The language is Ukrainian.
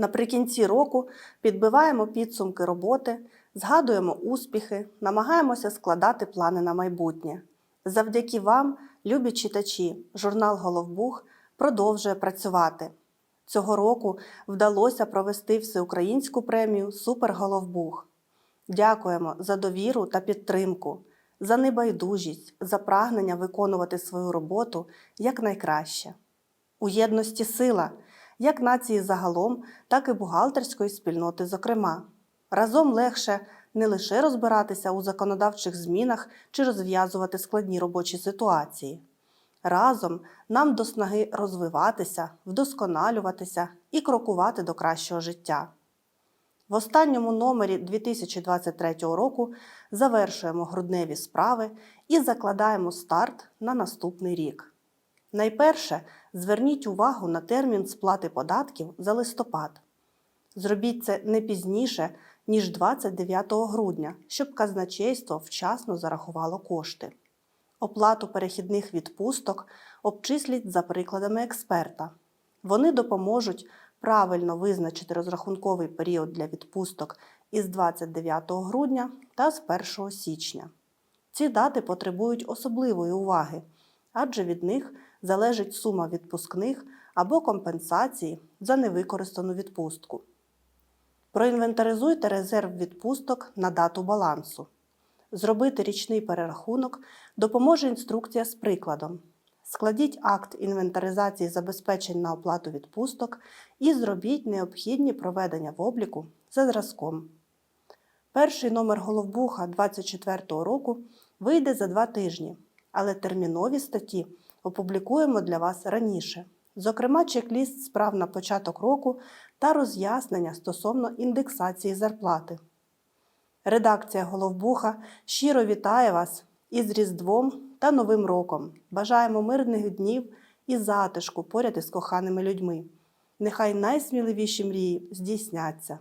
Наприкінці року підбиваємо підсумки роботи, згадуємо успіхи, намагаємося складати плани на майбутнє. Завдяки вам, любі читачі, журнал Головбух продовжує працювати. Цього року вдалося провести всеукраїнську премію Суперголовбух. Дякуємо за довіру та підтримку, за небайдужість, за прагнення виконувати свою роботу якнайкраще. У єдності сила, як нації загалом, так і бухгалтерської спільноти, зокрема. Разом легше не лише розбиратися у законодавчих змінах чи розв'язувати складні робочі ситуації. Разом нам до снаги розвиватися, вдосконалюватися і крокувати до кращого життя. В останньому номері 2023 року завершуємо грудневі справи і закладаємо старт на наступний рік. Найперше зверніть увагу на термін сплати податків за листопад. Зробіть це не пізніше, ніж 29 грудня, щоб казначейство вчасно зарахувало кошти. Оплату перехідних відпусток обчисліть за прикладами експерта. Вони допоможуть правильно визначити розрахунковий період для відпусток із 29 грудня та з 1 січня. Ці дати потребують особливої уваги, адже від них залежить сума відпускних або компенсації за невикористану відпустку. Проінвентаризуйте резерв відпусток на дату балансу. Зробити річний перерахунок допоможе інструкція з прикладом. Складіть акт інвентаризації забезпечень на оплату відпусток і зробіть необхідні проведення в обліку за зразком. Перший номер головбуха 2024 року вийде за два тижні, але термінові статті опублікуємо для вас раніше. Зокрема, чек-ліст справ на початок року та роз'яснення стосовно індексації зарплати. Редакція Головбуха щиро вітає вас із Різдвом та Новим роком. Бажаємо мирних днів і затишку поряд із коханими людьми. Нехай найсміливіші мрії здійсняться.